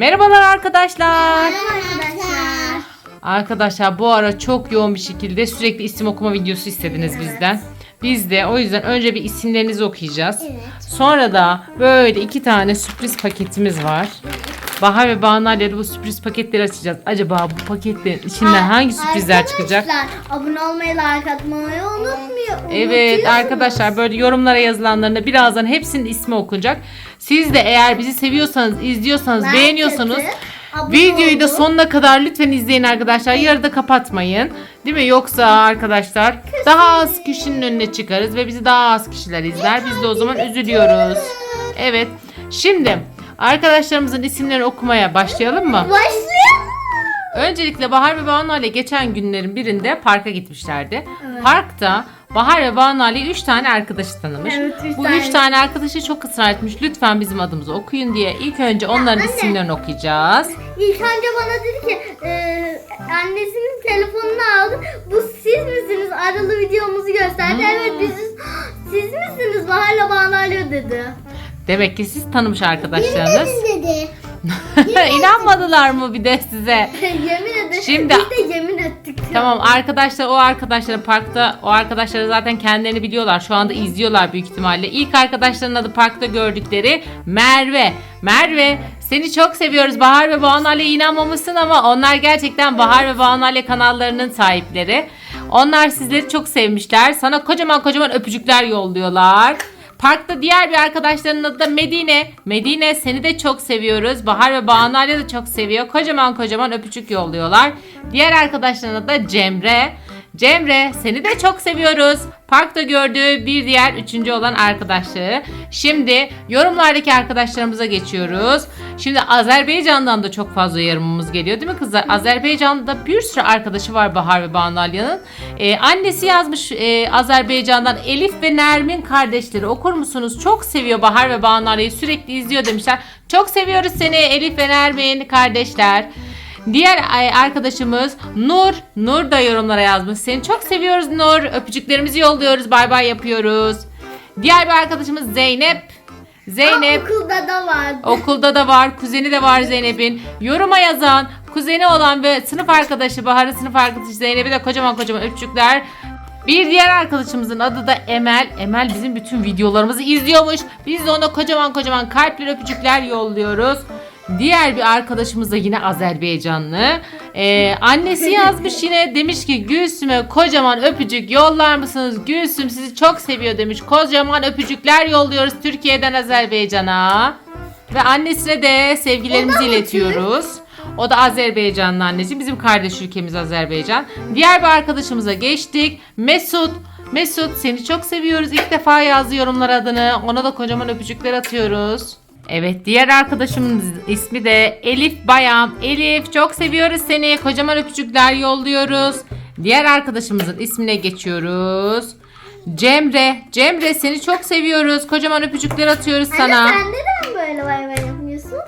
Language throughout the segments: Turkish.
Merhabalar arkadaşlar. Merhaba arkadaşlar. Arkadaşlar bu ara çok yoğun bir şekilde sürekli isim okuma videosu istediniz bizden. Biz de o yüzden önce bir isimlerinizi okuyacağız. Evet. Sonra da böyle iki tane sürpriz paketimiz var. Bahar ve de bu sürpriz paketleri açacağız. Acaba bu paketlerin içinden hangi sürprizler çıkacak? Arkadaşlar abone olmayı, like atmayı unutmuyor. Evet arkadaşlar böyle yorumlara yazılanlarında birazdan hepsinin ismi okunacak. Siz de eğer bizi seviyorsanız, izliyorsanız, Like beğeniyorsanız abone videoyu da sonuna kadar lütfen izleyin arkadaşlar. Yarıda kapatmayın. Değil mi? Yoksa arkadaşlar daha az kişinin önüne çıkarız ve bizi daha az kişiler izler. Biz de o zaman üzülüyoruz. Evet. Şimdi arkadaşlarımızın isimlerini okumaya başlayalım mı? Başlayalım. Öncelikle Bahar ve Banu ile geçen günlerin birinde parka gitmişlerdi. Evet. Parkta Bahar ve Banu Ali 3 tane arkadaşı tanımış. Evet, üç Bu tane. 3 tane arkadaşı çok ısrar etmiş. Lütfen bizim adımızı okuyun diye. İlk önce onların anne. isimlerini okuyacağız. İlk önce bana dedi ki e, annesinin telefonunu aldı. Bu siz misiniz? Aralı videomuzu gösterdi. Evet biziz. Siz misiniz? Bahar'la bana alıyor dedi. Demek ki siz tanımış arkadaşlarınız. dedi. İnanmadılar mı bir de size? yemin ederim. Şimdi- Biz de yemin ettik. Tamam arkadaşlar o arkadaşları parkta o arkadaşları zaten kendilerini biliyorlar. Şu anda izliyorlar büyük ihtimalle. İlk arkadaşların adı parkta gördükleri Merve. Merve seni çok seviyoruz. Bahar ve Banu Ali'ye inanmamışsın ama onlar gerçekten Bahar ve Banu Ali kanallarının sahipleri. Onlar sizleri çok sevmişler. Sana kocaman kocaman öpücükler yolluyorlar. Parkta diğer bir arkadaşlarının adı da Medine. Medine seni de çok seviyoruz. Bahar ve Banu Ali de çok seviyor. Kocaman kocaman öpücük yolluyorlar. Diğer arkadaşlarının adı da Cemre. Cemre seni de çok seviyoruz. Parkta gördüğü bir diğer üçüncü olan arkadaşlığı. Şimdi yorumlardaki arkadaşlarımıza geçiyoruz. Şimdi Azerbaycan'dan da çok fazla yorumumuz geliyor değil mi kızlar? Azerbaycan'da bir sürü arkadaşı var Bahar ve Banu Alya'nın. Ee, annesi yazmış e, Azerbaycan'dan Elif ve Nermin kardeşleri okur musunuz? Çok seviyor Bahar ve Banu Alya'yı sürekli izliyor demişler. Çok seviyoruz seni Elif ve Nermin kardeşler. Diğer arkadaşımız Nur. Nur da yorumlara yazmış. Seni çok seviyoruz Nur. Öpücüklerimizi yolluyoruz. Bay bay yapıyoruz. Diğer bir arkadaşımız Zeynep. Zeynep. Aa, okulda da vardı. Okulda da var, kuzeni de var Zeynep'in. Yoruma yazan, kuzeni olan ve sınıf arkadaşı Bahar'ın sınıf arkadaşı Zeynep'e de kocaman kocaman öpücükler. Bir diğer arkadaşımızın adı da Emel. Emel bizim bütün videolarımızı izliyormuş. Biz de ona kocaman kocaman kalpli öpücükler yolluyoruz. Diğer bir arkadaşımız da yine Azerbaycanlı. Ee, annesi yazmış yine demiş ki Gülsüm'e kocaman öpücük yollar mısınız? Gülsüm sizi çok seviyor demiş. Kocaman öpücükler yolluyoruz Türkiye'den Azerbaycan'a. Ve annesine de sevgilerimizi iletiyoruz. O da Azerbaycanlı annesi. Bizim kardeş ülkemiz Azerbaycan. Diğer bir arkadaşımıza geçtik. Mesut. Mesut seni çok seviyoruz. İlk defa yazdı yorumlar adını. Ona da kocaman öpücükler atıyoruz. Evet diğer arkadaşımın ismi de Elif Bayam. Elif çok seviyoruz seni. Kocaman öpücükler yolluyoruz. Diğer arkadaşımızın ismine geçiyoruz. Cemre. Cemre seni çok seviyoruz. Kocaman öpücükler atıyoruz sana. Anne sen neden böyle bay bay yapmıyorsun?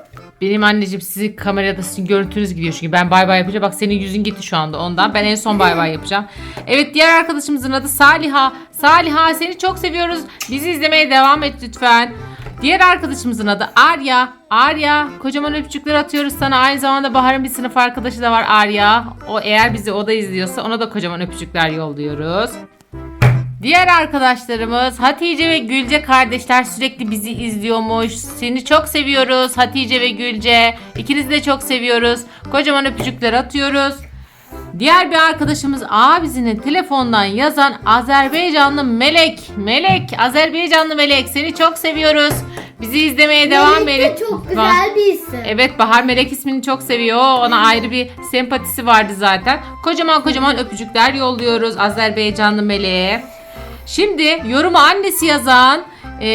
Benim anneciğim sizi kamerada sizin görüntünüz gidiyor çünkü ben bay bay yapınca bak senin yüzün gitti şu anda ondan. Ben en son bay bay yapacağım. Evet diğer arkadaşımızın adı Saliha. Saliha seni çok seviyoruz. Bizi izlemeye devam et lütfen. Diğer arkadaşımızın adı Arya. Arya kocaman öpücükler atıyoruz sana. Aynı zamanda Bahar'ın bir sınıf arkadaşı da var Arya. O eğer bizi o da izliyorsa ona da kocaman öpücükler yolluyoruz. Diğer arkadaşlarımız Hatice ve Gülce kardeşler sürekli bizi izliyormuş. Seni çok seviyoruz Hatice ve Gülce. İkinizi de çok seviyoruz. Kocaman öpücükler atıyoruz. Diğer bir arkadaşımız abisinin telefondan yazan Azerbaycanlı Melek. Melek, Azerbaycanlı Melek seni çok seviyoruz. Bizi izlemeye devam Melek de et. çok güzel bir isim. Evet Bahar Melek ismini çok seviyor. Ona ayrı bir sempatisi vardı zaten. Kocaman kocaman öpücükler yolluyoruz Azerbaycanlı Melek'e. Şimdi yoruma annesi yazan e,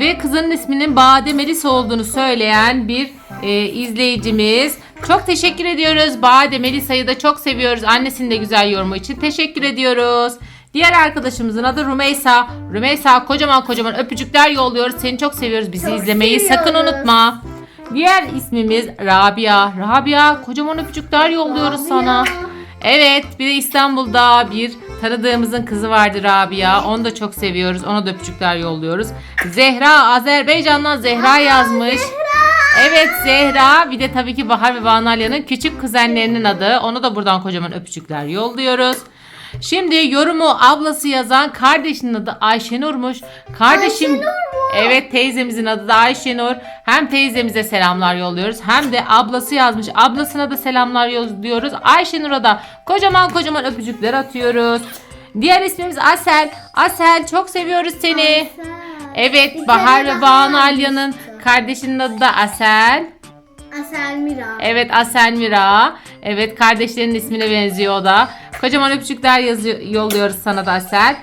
ve kızının isminin Bade Melis olduğunu söyleyen bir e, izleyicimiz. Çok teşekkür ediyoruz. Bade Melisa'yı da çok seviyoruz. Annesinin de güzel yorumu için teşekkür ediyoruz. Diğer arkadaşımızın adı Rumeysa. Rumeysa kocaman kocaman öpücükler yolluyoruz. Seni çok seviyoruz. Bizi Çok izlemeyi sakın seviyoruz. unutma. Diğer ismimiz Rabia. Rabia kocaman öpücükler yolluyoruz sana. Evet bir de İstanbul'da bir tanıdığımızın kızı vardı Rabia. Onu da çok seviyoruz. Ona da öpücükler yolluyoruz. Zehra Azerbaycan'dan Zehra yazmış. Evet Zehra bir de tabii ki Bahar ve Banu Alya'nın küçük kuzenlerinin adı. Onu da buradan kocaman öpücükler yolluyoruz. Şimdi yorumu ablası yazan kardeşinin adı Ayşenur'muş. Kardeşim Ayşenur mu? Evet teyzemizin adı da Ayşenur. Hem teyzemize selamlar yolluyoruz hem de ablası yazmış. Ablasına da selamlar yolluyoruz. Ayşenur'a da kocaman kocaman öpücükler atıyoruz. Diğer ismimiz Asel. Asel çok seviyoruz seni. Evet Bir Bahar ve daha Banu Alya'nın yazmıştı. Kardeşinin adı da Asel. Asel Mira. Evet Asel Mira. Evet kardeşlerinin ismine benziyor o da. Kocaman öpücükler yazıyor, yolluyoruz sana da Asel.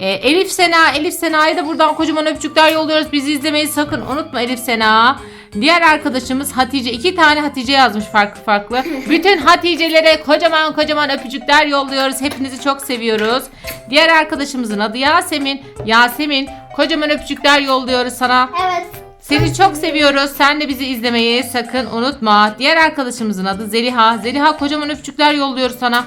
Ee, Elif Sena, Elif Sena'ya da buradan kocaman öpücükler yolluyoruz. Bizi izlemeyi sakın unutma Elif Sena. Diğer arkadaşımız Hatice. iki tane Hatice yazmış farklı farklı. Bütün Hatice'lere kocaman kocaman öpücükler yolluyoruz. Hepinizi çok seviyoruz. Diğer arkadaşımızın adı Yasemin. Yasemin kocaman öpücükler yolluyoruz sana. Evet. Seni çok seviyoruz. Sen de bizi izlemeyi sakın unutma. Diğer arkadaşımızın adı Zeliha. Zeliha kocaman öpücükler yolluyoruz sana.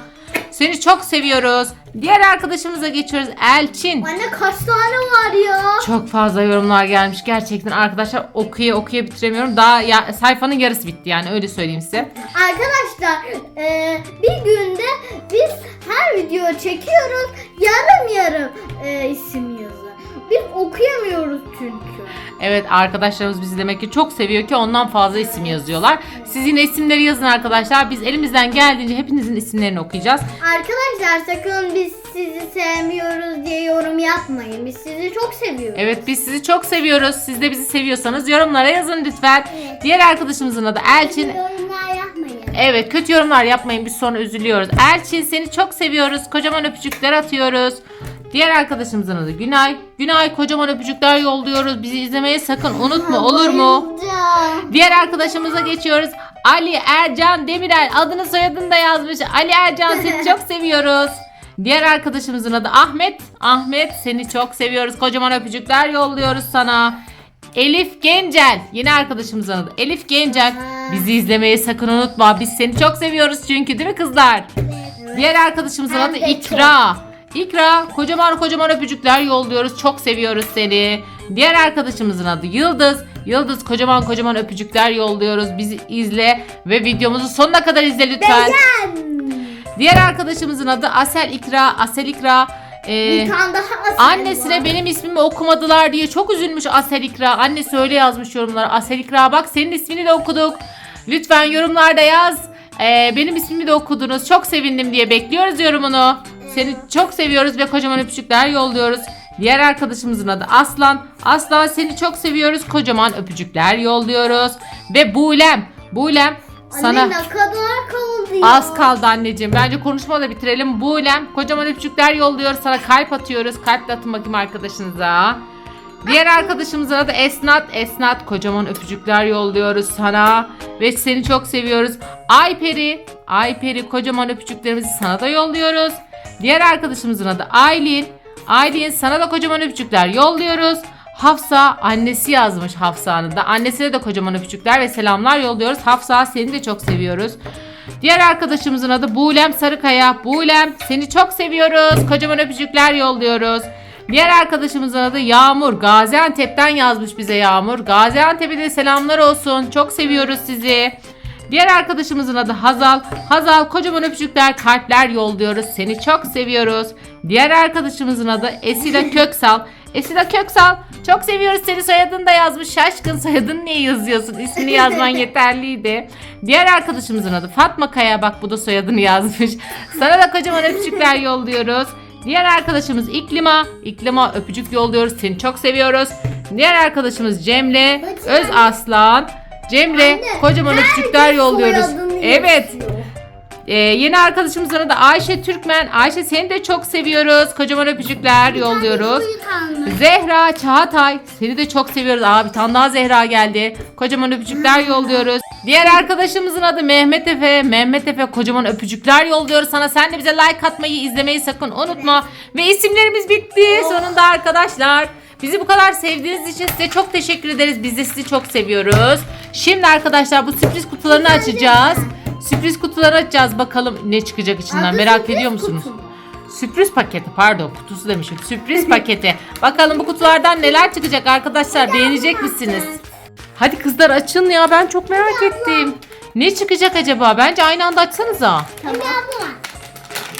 Seni çok seviyoruz. Diğer arkadaşımıza geçiyoruz. Elçin. Anne kaç tane var ya? Çok fazla yorumlar gelmiş. Gerçekten arkadaşlar okuya okuya bitiremiyorum. Daha ya, sayfanın yarısı bitti yani öyle söyleyeyim size. Arkadaşlar e, bir günde biz her video çekiyoruz. Yarım yarım e, isim. Biz okuyamıyoruz çünkü. Evet arkadaşlarımız bizi demek ki çok seviyor ki ondan fazla isim yazıyorlar. Siz yine isimleri yazın arkadaşlar. Biz elimizden geldiğince hepinizin isimlerini okuyacağız. Arkadaşlar sakın biz sizi sevmiyoruz diye yorum yapmayın. Biz sizi çok seviyoruz. Evet biz sizi çok seviyoruz. Siz de bizi seviyorsanız yorumlara yazın lütfen. Evet. Diğer arkadaşımızın adı Elçin. Yorumlar yapmayın. Evet kötü yorumlar yapmayın biz sonra üzülüyoruz. Elçin seni çok seviyoruz. Kocaman öpücükler atıyoruz. Diğer arkadaşımızın adı Günay. Günay kocaman öpücükler yolluyoruz. Bizi izlemeye sakın unutma olur mu? Diğer arkadaşımıza geçiyoruz. Ali Ercan Demirel adını soyadını da yazmış. Ali Ercan seni çok seviyoruz. Diğer arkadaşımızın adı Ahmet. Ahmet seni çok seviyoruz. Kocaman öpücükler yolluyoruz sana. Elif Gencel. Yeni arkadaşımızın adı Elif Gencel. Bizi izlemeyi sakın unutma. Biz seni çok seviyoruz çünkü değil mi kızlar? Diğer arkadaşımızın adı İkra. İkra kocaman kocaman öpücükler yolluyoruz. Çok seviyoruz seni. Diğer arkadaşımızın adı Yıldız. Yıldız kocaman kocaman öpücükler yolluyoruz. Bizi izle ve videomuzu sonuna kadar izle lütfen. Diğer arkadaşımızın adı Asel İkra. Asel İkra. Ee, daha Annesine var. benim ismimi okumadılar diye çok üzülmüş Asel İkra. Annesi öyle yazmış yorumlara. Asel İkra bak senin ismini de okuduk. Lütfen yorumlarda yaz. Ee, benim ismimi de okudunuz. Çok sevindim diye bekliyoruz yorumunu. Seni çok seviyoruz ve kocaman öpücükler yolluyoruz. Diğer arkadaşımızın adı Aslan. Aslan seni çok seviyoruz. Kocaman öpücükler yolluyoruz. Ve Bulem. Bulem sana... Anne ne kadar kaldı ya? Az kaldı anneciğim. Bence konuşma da bitirelim. Buğlem kocaman öpücükler yolluyor. Sana kalp atıyoruz. Kalp de atın bakayım arkadaşınıza. Diğer arkadaşımızın adı Esnat. Esnat kocaman öpücükler yolluyoruz sana. Ve seni çok seviyoruz. Ayperi. Ayperi kocaman öpücüklerimizi sana da yolluyoruz. Diğer arkadaşımızın adı Aylin. Aylin sana da kocaman öpücükler yolluyoruz. Hafsa annesi yazmış Hafsa'nın da. Annesine de kocaman öpücükler ve selamlar yolluyoruz. Hafsa seni de çok seviyoruz. Diğer arkadaşımızın adı Buğlem Sarıkaya. Buğlem seni çok seviyoruz. Kocaman öpücükler yolluyoruz. Diğer arkadaşımızın adı Yağmur. Gaziantep'ten yazmış bize Yağmur. Gaziantep'e de selamlar olsun. Çok seviyoruz sizi. Diğer arkadaşımızın adı Hazal. Hazal kocaman öpücükler, kalpler yolluyoruz. Seni çok seviyoruz. Diğer arkadaşımızın adı Esila Köksal. Esila Köksal çok seviyoruz seni soyadını da yazmış. Şaşkın soyadını niye yazıyorsun? İsmini yazman yeterliydi. Diğer arkadaşımızın adı Fatma Kaya. Bak bu da soyadını yazmış. Sana da kocaman öpücükler yolluyoruz. Diğer arkadaşımız İklima. İklima öpücük yolluyoruz. Seni çok seviyoruz. Diğer arkadaşımız Cemre. Öz Aslan. Cemre Anne, kocaman öpücükler yolluyoruz. Evet. Ee, yeni arkadaşımızın adı Ayşe Türkmen. Ayşe seni de çok seviyoruz. Kocaman öpücükler yolluyoruz. Zehra Çağatay seni de çok seviyoruz. Aa bir tane daha Zehra geldi. Kocaman öpücükler yolluyoruz. Diğer arkadaşımızın adı Mehmet Efe. Mehmet Efe kocaman öpücükler yolluyoruz sana. Sen de bize like atmayı, izlemeyi sakın unutma. Ve isimlerimiz bitti sonunda arkadaşlar. Bizi bu kadar sevdiğiniz için size çok teşekkür ederiz. Biz de sizi çok seviyoruz. Şimdi arkadaşlar bu sürpriz kutularını açacağız. Sürpriz kutuları açacağız. Bakalım ne çıkacak içinden. Adı Merak sürpriz ediyor musunuz? kutu? Sürpriz paketi pardon kutusu demişim. Sürpriz paketi. Bakalım bu kutulardan neler çıkacak arkadaşlar beğenecek misiniz? Hadi kızlar açın ya ben çok merak ettim. Ne çıkacak acaba? Bence aynı anda açsanıza. Tamam.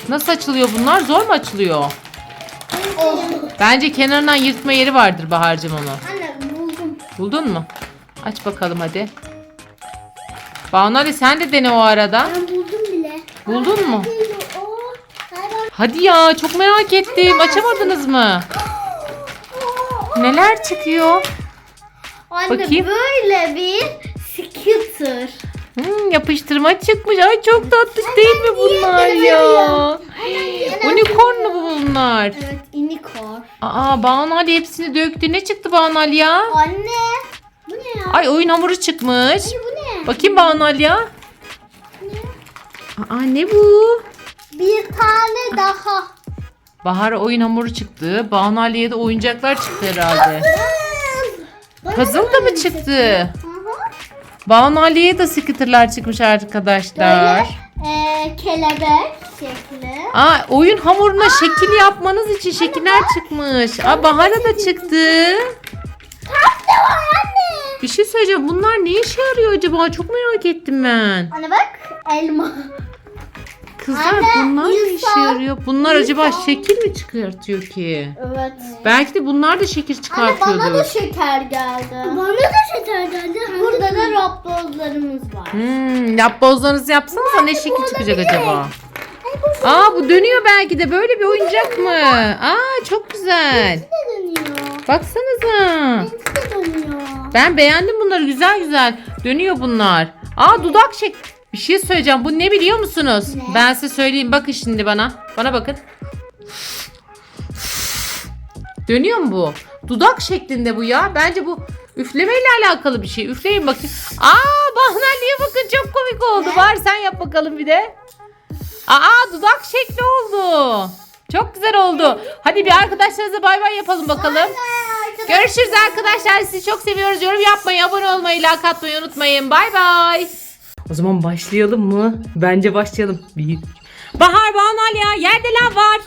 Nasıl açılıyor bunlar? Zor mu açılıyor? Oh. Bence kenarından yırtma yeri vardır Bahar'cığım onu. Anne buldum. Buldun mu? Aç bakalım hadi. Banu Ali sen de dene o arada. Ben buldum bile. Buldun mu? Hadi ya çok merak ettim. Açamadınız mı? Neler çıkıyor? Anne Bakayım. böyle bir scooter. Hmm, yapıştırma çıkmış. Ay çok tatlı değil mi bunlar ya? Unicorn mu bunlar? Evet unicorn. Aa Banu Ali hepsini döktü. Ne çıktı Banu Ali ya? Anne. Bu ne ya? Ay oyun hamuru çıkmış. Bu ne? Bakayım Banu Ali ya. Aa ne bu? Bir tane daha. Bahar'a oyun hamuru çıktı. Banu Ali'ye de oyuncaklar çıktı herhalde. Puzzle da mı çıktı? Banu Ali'ye de scooter'lar çıkmış arkadaşlar. Böyle e, kelebek şekli. Aa oyun hamuruna şekil yapmanız için şekiller çıkmış. Aa Bahar'a da çıktı. Tatlı var anne. Bir şey söyleyeceğim. Bunlar ne işe yarıyor acaba? Çok merak ettim ben. Anne bak elma. Kızlar Anne, bunlar ne işe insan- yarıyor? Bunlar acaba şekil mi çıkartıyor ki? Evet. Belki de bunlar da şekil Anne bana da şeker geldi. Bana da şeker geldi. Burada da rapbozlarımız var. Hmm, yapbozlarınızı yapsanıza ne şekil çıkacak acaba? Aa bu dönüyor belki de böyle bir oyuncak mı? Aa çok güzel. de dönüyor. Baksanıza. Benimki de dönüyor. Ben beğendim bunları güzel güzel. Dönüyor bunlar. Aa dudak şek. Bir şey söyleyeceğim. Bu ne biliyor musunuz? Ne? Ben size söyleyeyim. Bakın şimdi bana. Bana bakın. Dönüyor mu bu? Dudak şeklinde bu ya. Bence bu üflemeyle alakalı bir şey. Üfleyin bakayım. Aa Bahnali'ye bakın çok komik oldu. Var sen yap bakalım bir de. Aa dudak şekli oldu. Çok güzel oldu. Hadi bir arkadaşlarınıza bay bay yapalım bakalım. Görüşürüz arkadaşlar. Sizi çok seviyoruz. Yorum yapmayı, abone olmayı, like atmayı unutmayın. Bay bay. O zaman başlayalım mı? Bence başlayalım. Bir. Bahar Banal ya. Yerde lav var.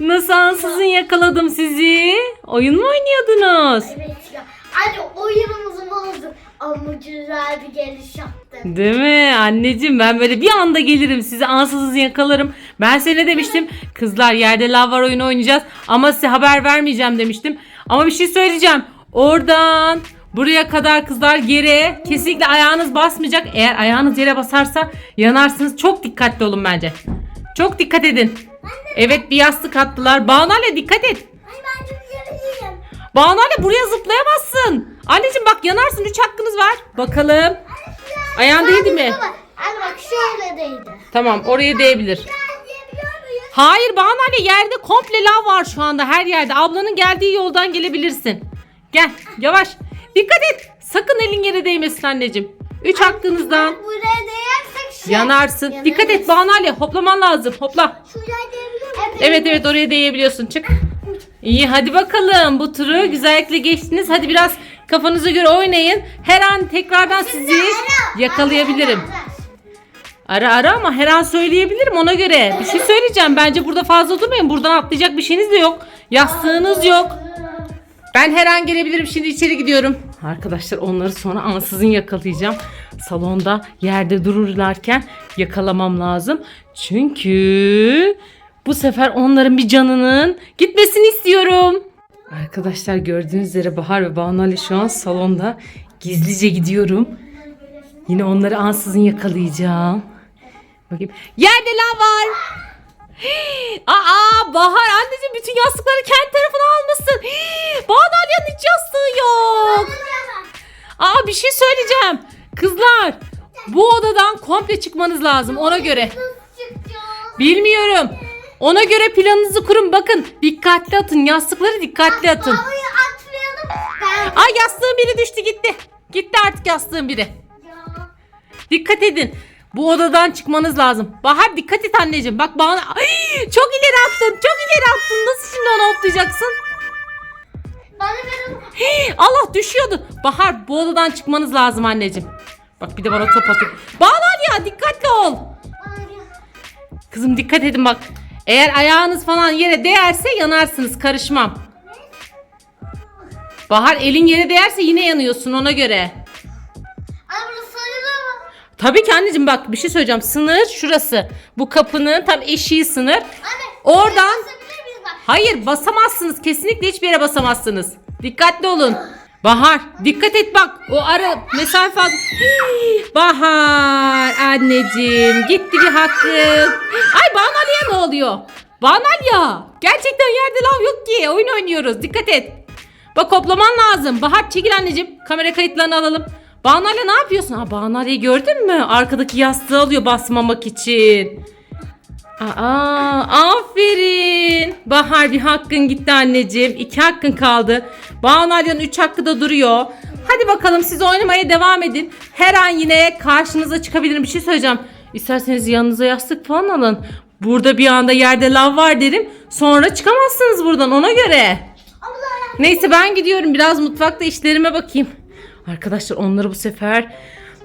Nasıl ansızın yakaladım sizi? Oyun mu oynuyordunuz? Evet ya. Anne oyunumuzu bozduk. Ama güzel bir geliş yaptın. Değil mi anneciğim ben böyle bir anda gelirim sizi ansızın yakalarım. Ben size ne demiştim? Kızlar yerde lav var oyunu oynayacağız ama size haber vermeyeceğim demiştim. Ama bir şey söyleyeceğim. Oradan buraya kadar kızlar yere kesinlikle ayağınız basmayacak. Eğer ayağınız yere basarsa yanarsınız. Çok dikkatli olun bence. Çok dikkat edin. Evet bir yastık attılar. Banale dikkat et. Banale buraya zıplayamazsın. Anneciğim bak yanarsın. 3 hakkınız var. Bakalım. Ayağın değdi mi? Anne bak şöyle değdi. Tamam oraya değebilir. Hayır Banu anne yerde komple lav var şu anda her yerde. Ablanın geldiği yoldan gelebilirsin. Gel yavaş. Dikkat et. Sakın elin yere değmesin anneciğim. Üç hakkınızdan Buraya değersek şey. yanarsın. yanarız. Dikkat et Banu hoplaman lazım. Hopla. Şuraya değebiliyor muyum? Evet evet oraya değebiliyorsun. Çık. İyi hadi bakalım. Bu turu güzellikle geçtiniz. Hadi biraz kafanıza göre oynayın. Her an tekrardan sizi yakalayabilirim. Ara ara ama her an söyleyebilirim ona göre. Bir şey söyleyeceğim. Bence burada fazla durmayın. Buradan atlayacak bir şeyiniz de yok. Yastığınız yok. Ben her an gelebilirim. Şimdi içeri gidiyorum. Arkadaşlar onları sonra ansızın yakalayacağım. Salonda yerde dururlarken yakalamam lazım. Çünkü bu sefer onların bir canının gitmesini istiyorum. Arkadaşlar gördüğünüz üzere Bahar ve Banu Ali şu an salonda gizlice gidiyorum. Yine onları ansızın yakalayacağım. Bakayım. Yerde lan var. Aa Bahar anneciğim bütün yastıkları kendi tarafına almışsın. Banu Ali'nin hiç yastığı yok. Aa bir şey söyleyeceğim. Kızlar bu odadan komple çıkmanız lazım ona göre. Bilmiyorum. Ona göre planınızı kurun. Bakın dikkatli atın. Yastıkları dikkatli atın. Ay yastığın biri düştü gitti. Gitti artık yastığın biri. Dikkat edin. Bu odadan çıkmanız lazım. Bahar dikkat et anneciğim. Bak bana Ay, çok ileri attın. Çok ileri attın. Nasıl şimdi onu hoplayacaksın? Bana verin. Hii, Allah düşüyordu. Bahar bu odadan çıkmanız lazım anneciğim. Bak bir de bana top atıyor. Bahar ya dikkatli ol. Kızım dikkat edin bak. Eğer ayağınız falan yere değerse yanarsınız. Karışmam. Bahar elin yere değerse yine yanıyorsun ona göre. Tabii ki anneciğim bak bir şey söyleyeceğim. Sınır şurası. Bu kapının tam eşiği sınır. Anne. Oradan Basabilir miyiz bak? Hayır basamazsınız. Kesinlikle hiçbir yere basamazsınız. Dikkatli olun. Bahar dikkat et bak. O ara mesafe fazla. Hii, Bahar anneciğim gitti bir hakkım. Ay Banalya ne oluyor? Banalya gerçekten yerde lav yok ki. Oyun oynuyoruz. Dikkat et. Bak koplaman lazım. Bahar çekil anneciğim. Kamera kayıtlarını alalım. Banalya ne yapıyorsun? Ha Banalya'yı gördün mü? Arkadaki yastığı alıyor basmamak için. Aa, aferin. Bahar bir hakkın gitti anneciğim. İki hakkın kaldı. Banu Alya'nın üç hakkı da duruyor. Hadi bakalım siz oynamaya devam edin. Her an yine karşınıza çıkabilirim. Bir şey söyleyeceğim. İsterseniz yanınıza yastık falan alın. Burada bir anda yerde lav var derim. Sonra çıkamazsınız buradan ona göre. Neyse ben gidiyorum. Biraz mutfakta işlerime bakayım. Arkadaşlar onları bu sefer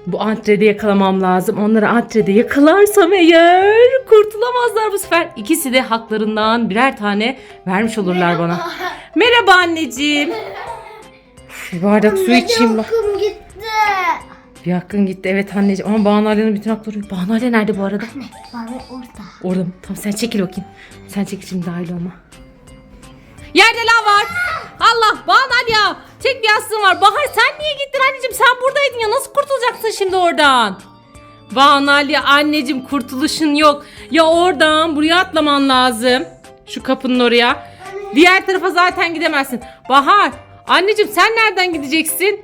bu antrede yakalamam lazım. Onları antrede yakalarsam eğer kurtulamazlar bu sefer. İkisi de haklarından birer tane vermiş olurlar bana. Merhaba anneciğim. Bir bardak su içeyim bak. Uykum gitti. Bir hakkın gitti. Evet anneciğim ama Banu Alya'nın bütün hakları. Banu Alya nerede bu arada? Bana orada. Orada mı? Tamam sen çekil bakayım. Sen çekil şimdi dahil olma. Yerde lav var. Allah Banalya. Tek bir yastığın var. Bahar sen niye gittin anneciğim? Sen buradaydın ya. Nasıl kurtulacaksın şimdi oradan? Banalya anneciğim kurtuluşun yok. Ya oradan buraya atlaman lazım. Şu kapının oraya. Diğer tarafa zaten gidemezsin. Bahar anneciğim sen nereden gideceksin?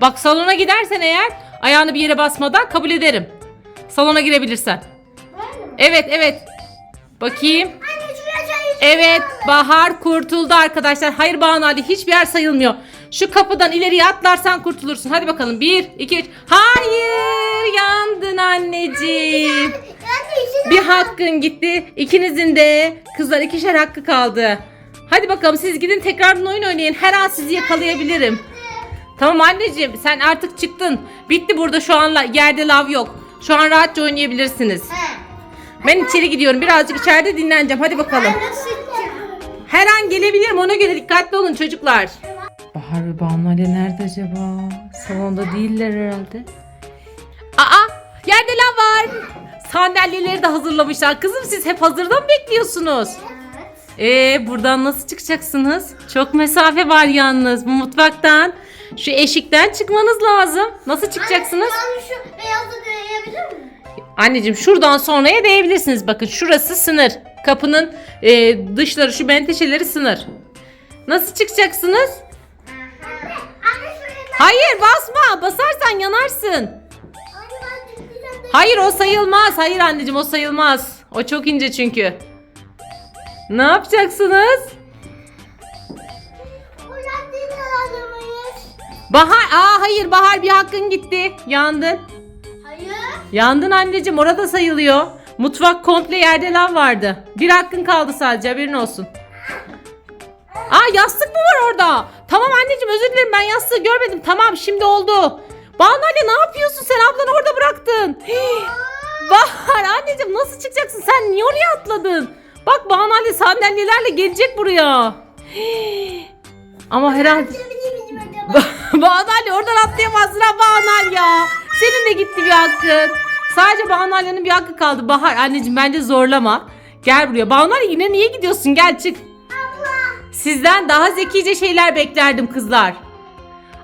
Bak salona gidersen eğer ayağını bir yere basmadan kabul ederim. Salona girebilirsen. Evet evet. Bakayım. Anne şuraya çay iç. Evet Bahar kurtuldu arkadaşlar. Hayır Banu Ali hiçbir yer sayılmıyor. Şu kapıdan ileriye atlarsan kurtulursun. Hadi bakalım. Bir, iki, üç. Hayır yandın anneciğim. Bir hakkın gitti. İkinizin de kızlar ikişer hakkı kaldı. Hadi bakalım siz gidin tekrardan oyun oynayın. Her an sizi yakalayabilirim. Tamam anneciğim sen artık çıktın. Bitti burada şu an yerde lav yok. Şu an rahatça oynayabilirsiniz. He. Ben içeri gidiyorum. Birazcık içeride dinleneceğim. Hadi bakalım. Her an gelebilirim ona göre dikkatli olun çocuklar. Bahar ve Banu Ali nerede acaba? Salonda değiller herhalde. Aa yerde lav var. Sandalyeleri de hazırlamışlar. Kızım siz hep hazırda mı bekliyorsunuz? Ee buradan nasıl çıkacaksınız? Çok mesafe var yalnız bu mutfaktan. Şu eşikten çıkmanız lazım. Nasıl çıkacaksınız? Ben şu beyazı? Anneciğim şuradan sonraya değebilirsiniz. Bakın şurası sınır. Kapının e, dışları şu menteşeleri sınır. Nasıl çıkacaksınız? Hayır basma. Basarsan yanarsın. Hayır o sayılmaz. Hayır anneciğim o sayılmaz. O çok ince çünkü. Ne yapacaksınız? Bahar. Aa hayır Bahar bir hakkın gitti. Yandın. Yandın anneciğim orada sayılıyor. Mutfak komple yerde lav vardı. Bir hakkın kaldı sadece haberin olsun. Aa yastık mı var orada? Tamam anneciğim özür dilerim ben yastığı görmedim. Tamam şimdi oldu. Banu Ali ne yapıyorsun sen ablanı orada bıraktın. Hii. Bahar anneciğim nasıl çıkacaksın sen niye oraya atladın? Bak Banu Ali sandalyelerle gelecek buraya. Hii. Ama herhalde... Banu Ali oradan atlayamazsın ha Banu Ali ya. Senin de gitti bir hakkın. Sadece Banu Ali'nin bir hakkı kaldı. Bahar anneciğim bence zorlama. Gel buraya. Banu Ali yine niye gidiyorsun? Gel çık. Sizden daha zekice şeyler beklerdim kızlar.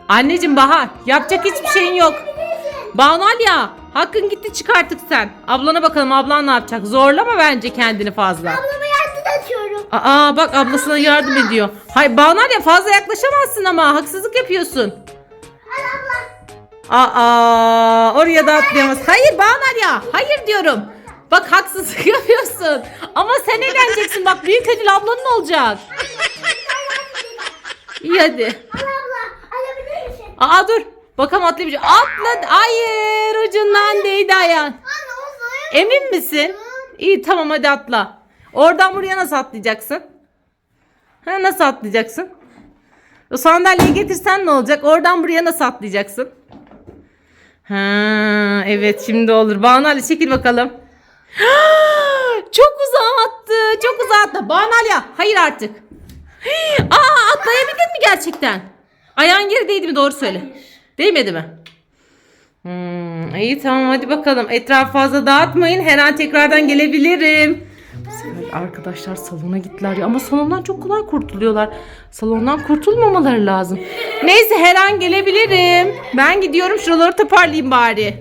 Anneciğim Bahar yapacak hiçbir şeyin yok. Banu Ali ya hakkın gitti çık artık sen. Ablana bakalım ablan ne yapacak. Zorlama bence kendini fazla. Ablama yardım açıyorum. Aa bak ablasına yardım ediyor. Hayır Banu Ali fazla yaklaşamazsın ama haksızlık yapıyorsun. Al abla. Aa, oraya da atlayamaz. Hayır Banu ya. Hayır diyorum. Bak haksızlık yapıyorsun. Ama sen eğleneceksin. Bak büyük ödül ablanın olacak. İyi hadi. Al abla. Alabilir misin? Aa dur. Bakalım atlayabilecek. Atladı. Hayır ucundan değdi ayağın. Emin misin? İyi tamam hadi atla. Oradan buraya nasıl atlayacaksın? Ha, nasıl atlayacaksın? O sandalyeyi getirsen ne olacak? Oradan buraya nasıl atlayacaksın? Ha, evet şimdi olur. Banu Ali çekil bakalım. Çok uzağa attı. Çok uzağa attı. Banu Ali hayır artık. Aa atlayabildin mi gerçekten? Ayağın yere değdi mi doğru söyle. Değmedi mi? Hmm, iyi tamam hadi bakalım. Etrafı fazla dağıtmayın. Her an tekrardan gelebilirim. Sefer arkadaşlar salona gittiler ya ama salondan çok kolay kurtuluyorlar. Salondan kurtulmamaları lazım. Neyse her an gelebilirim. Ben gidiyorum şuraları toparlayayım bari.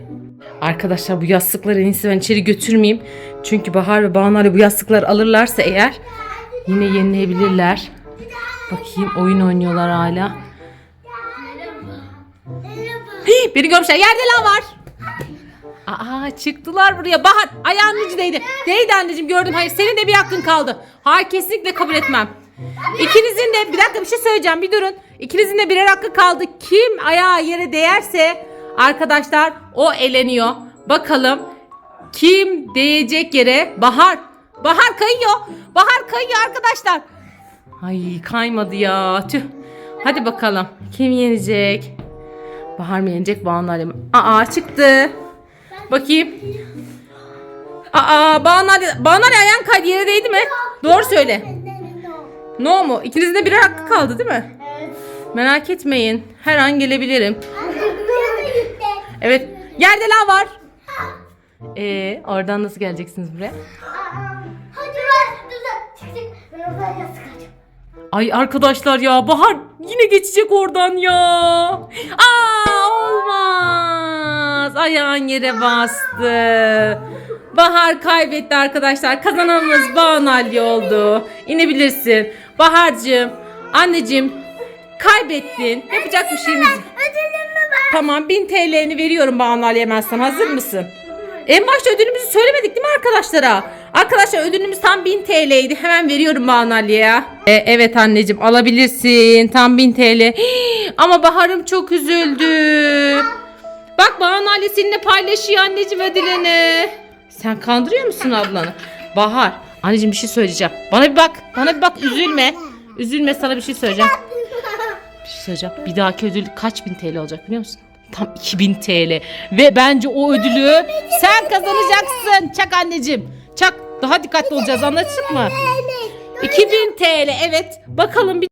Arkadaşlar bu yastıkları en iyisi ben içeri götürmeyeyim. Çünkü Bahar ve Banu bu yastıkları alırlarsa eğer yine yenilebilirler. Bakayım oyun oynuyorlar hala. Hii, biri görmüşler. Yerde lan var. Aa çıktılar buraya. Bahar ayağının ucu değdi. Değdi anneciğim gördüm. Hayır senin de bir hakkın kaldı. Hayır kesinlikle kabul etmem. İkinizin de bir dakika bir şey söyleyeceğim bir durun. İkinizin de birer hakkı kaldı. Kim ayağı yere değerse arkadaşlar o eleniyor. Bakalım kim değecek yere? Bahar. Bahar kayıyor. Bahar kayıyor arkadaşlar. Ay kaymadı ya. Tüh. Hadi bakalım. Kim yenecek? Bahar mı yenecek? Banu Ali mi? Aa çıktı. Bakayım. Aa Banu Ali ayağın kaydı yere değdi mi? Doğru söyle. No mu? İkinizin de birer hakkı kaldı değil mi? Evet. Merak etmeyin. Her an gelebilirim. Evet. Yerde lav var. Ee, oradan nasıl geleceksiniz buraya? Ay arkadaşlar ya Bahar yine geçecek oradan ya. Aa olmaz. Ayağın yere bastı. Bahar kaybetti arkadaşlar. Kazananımız Banu Ali oldu. İnebilirsin. Bahar'cığım, anneciğim kaybettin. Yapacak bir şeyimiz yok. Tamam 1000 TL'ni veriyorum Banu Ali hemen sana. Hazır mısın? En başta ödülümüzü söylemedik değil mi arkadaşlara? Arkadaşlar ödülümüz tam 1000 TL'ydi. Hemen veriyorum Banu Ali'ye. E, evet anneciğim alabilirsin. Tam 1000 TL. Hii, ama Bahar'ım çok üzüldü. Bak Banu Ali seninle paylaşıyor anneciğim ödülünü. Sen kandırıyor musun ablanı? Bahar. Anneciğim bir şey söyleyeceğim. Bana bir bak. Bana bir bak üzülme. Üzülme sana bir şey söyleyeceğim. Bir şey söyleyeceğim. Bir dahaki ödül kaç bin TL olacak biliyor musun? Tam 2000 TL. Ve bence o ödülü sen kazanacaksın. Çak anneciğim. Çak. Daha dikkatli olacağız anlaştık mı? 2000 TL evet. Bakalım bir